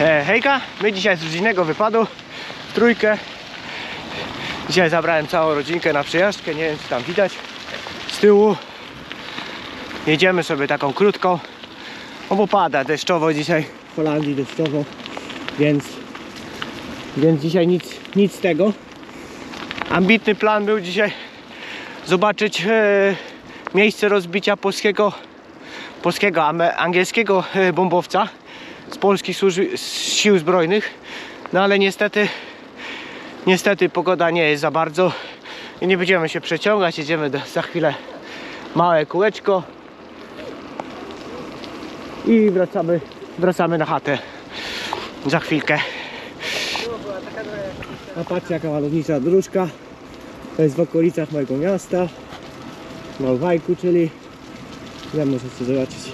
E, hejka, my dzisiaj z rodzinnego wypadu w trójkę. Dzisiaj zabrałem całą rodzinkę na przejażdżkę, nie wiem czy tam widać z tyłu. Jedziemy sobie taką krótką, no bo pada deszczowo dzisiaj w Holandii deszczowo, więc, więc dzisiaj nic, nic z tego. Ambitny plan był dzisiaj zobaczyć e, miejsce rozbicia polskiego, polskiego, angielskiego e, bombowca z polskich służb, z sił zbrojnych. No ale niestety, niestety pogoda nie jest za bardzo i nie będziemy się przeciągać. Jedziemy do, za chwilę małe kółeczko i wracamy, wracamy na chatę za chwilkę. A patrzcie jaka malownicza dróżka. To jest w okolicach mojego miasta. Na Wajku, czyli ja możecie zobaczyć.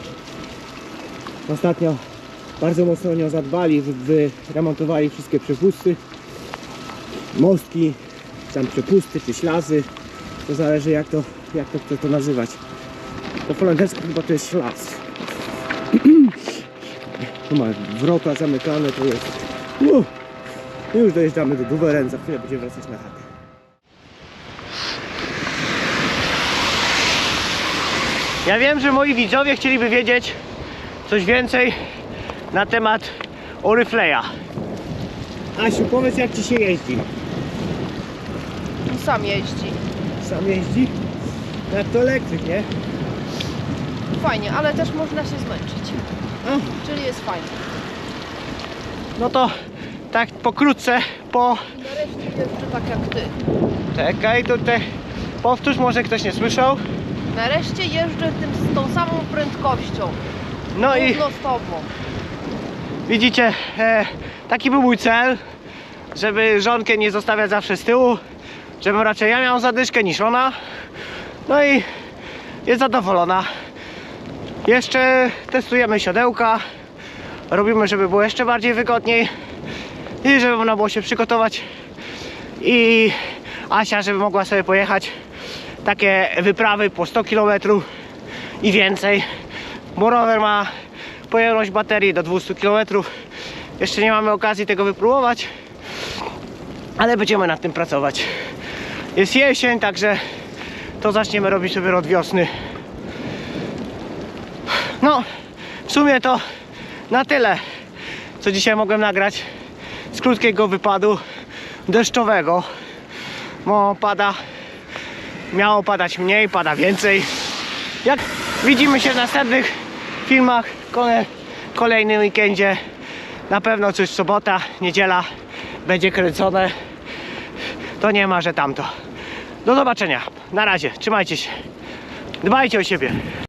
Ostatnio bardzo mocno o nią zadbali, wy- wyremontowali wszystkie przepusty, mostki, tam przepusty czy ślazy. To zależy jak to, jak to kto to nazywać. Po holendersku chyba to jest ślaz. Tu ma wrota zamykane, to jest. Uh, już dojeżdżamy do Duweren, za chwilę będziemy wracać na chatę. Ja wiem, że moi widzowie chcieliby wiedzieć coś więcej na temat Oryfleja. Asiu, powiedz jak ci się jeździ. Sam jeździ. Sam jeździ? Jak to elektryk, nie? Fajnie, ale też można się zmęczyć. A, Czyli jest fajnie. no to tak pokrótce po... Nareszcie jeżdżę tak jak ty. Czekaj, tutaj powtórz, może ktoś nie słyszał. Nareszcie jeżdżę tym, z tą samą prędkością. No i Równo z tobą. Widzicie, e, taki był mój cel, żeby żonkę nie zostawiać zawsze z tyłu, żebym raczej ja miał zadyszkę niż ona. No i jest zadowolona. Jeszcze testujemy siodełka, robimy, żeby było jeszcze bardziej wygodniej i żeby można było się przygotować i Asia, żeby mogła sobie pojechać takie wyprawy po 100 km i więcej, bo rower ma pojemność baterii do 200 km. Jeszcze nie mamy okazji tego wypróbować, ale będziemy nad tym pracować. Jest jesień, także to zaczniemy robić dopiero od wiosny. No, w sumie to na tyle, co dzisiaj mogłem nagrać z krótkiego wypadu deszczowego. Bo pada, miało padać mniej, pada więcej. Jak widzimy się w następnych filmach, kole, kolejnym weekendzie. Na pewno coś sobota, niedziela będzie kręcone. To nie ma, że tamto. Do zobaczenia. Na razie. Trzymajcie się. Dbajcie o siebie.